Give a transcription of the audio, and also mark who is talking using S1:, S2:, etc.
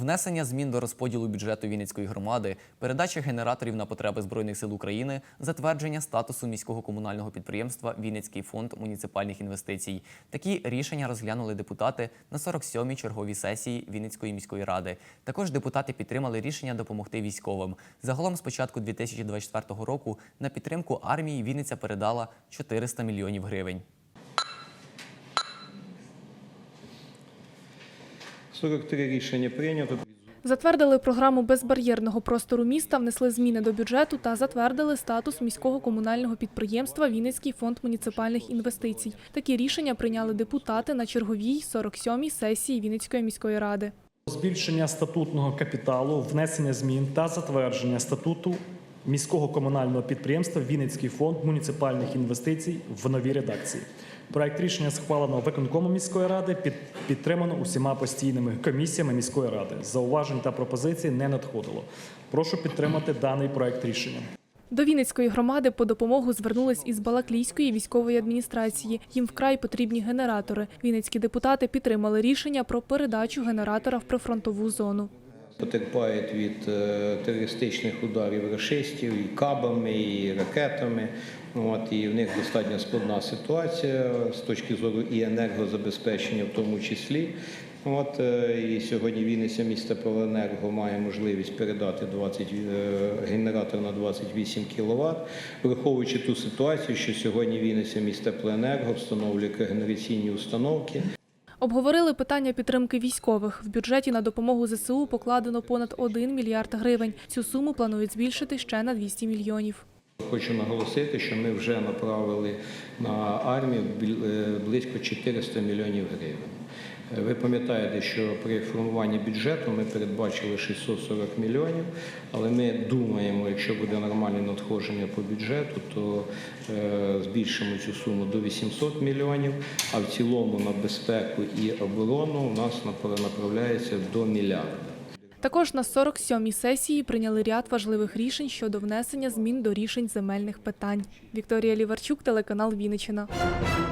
S1: Внесення змін до розподілу бюджету Вінницької громади, передача генераторів на потреби Збройних сил України, затвердження статусу міського комунального підприємства Вінницький фонд муніципальних інвестицій. Такі рішення розглянули депутати на 47-й черговій сесії Вінницької міської ради. Також депутати підтримали рішення допомогти військовим. Загалом з початку 2024 року на підтримку армії Вінниця передала 400 мільйонів гривень.
S2: 43 рішення прийнято.
S3: Затвердили програму безбар'єрного простору міста, внесли зміни до бюджету та затвердили статус міського комунального підприємства Вінницький фонд муніципальних інвестицій. Такі рішення прийняли депутати на черговій 47-й сесії Вінницької міської ради.
S4: Збільшення статутного капіталу, внесення змін та затвердження статуту міського комунального підприємства Вінницький фонд муніципальних інвестицій в новій редакції. Проект рішення схвалено виконкомом міської ради, під, підтримано усіма постійними комісіями міської ради. Зауважень та пропозицій не надходило. Прошу підтримати даний проект рішення.
S3: До Вінницької громади по допомогу звернулись із Балаклійської військової адміністрації. Їм вкрай потрібні генератори. Вінницькі депутати підтримали рішення про передачу генератора в прифронтову зону.
S2: Потерпають від е, терористичних ударів рашистів і кабами, і ракетами. От, і в них достатньо складна ситуація з точки зору і енергозабезпечення, в тому числі. От, е, і сьогодні Вінниця місто Павленерго має можливість передати 20, е, генератор на 28 кВт, враховуючи ту ситуацію, що сьогодні Вінниця місто Павленерго встановлює генераційні установки.
S3: Обговорили питання підтримки військових. В бюджеті на допомогу ЗСУ покладено понад 1 мільярд гривень. Цю суму планують збільшити ще на 200 мільйонів.
S2: Хочу наголосити, що ми вже направили на армію е, близько 400 мільйонів гривень. Е, Ви пам'ятаєте, що при формуванні бюджету ми передбачили 640 мільйонів, але ми думаємо, якщо буде нормальне надходження по бюджету, то е, збільшимо цю суму до 800 мільйонів, а в цілому на безпеку і оборону у нас напра- направляється до мільярда.
S3: Також на 47-й сесії прийняли ряд важливих рішень щодо внесення змін до рішень земельних питань. Вікторія Ліварчук, телеканал Вінниччина.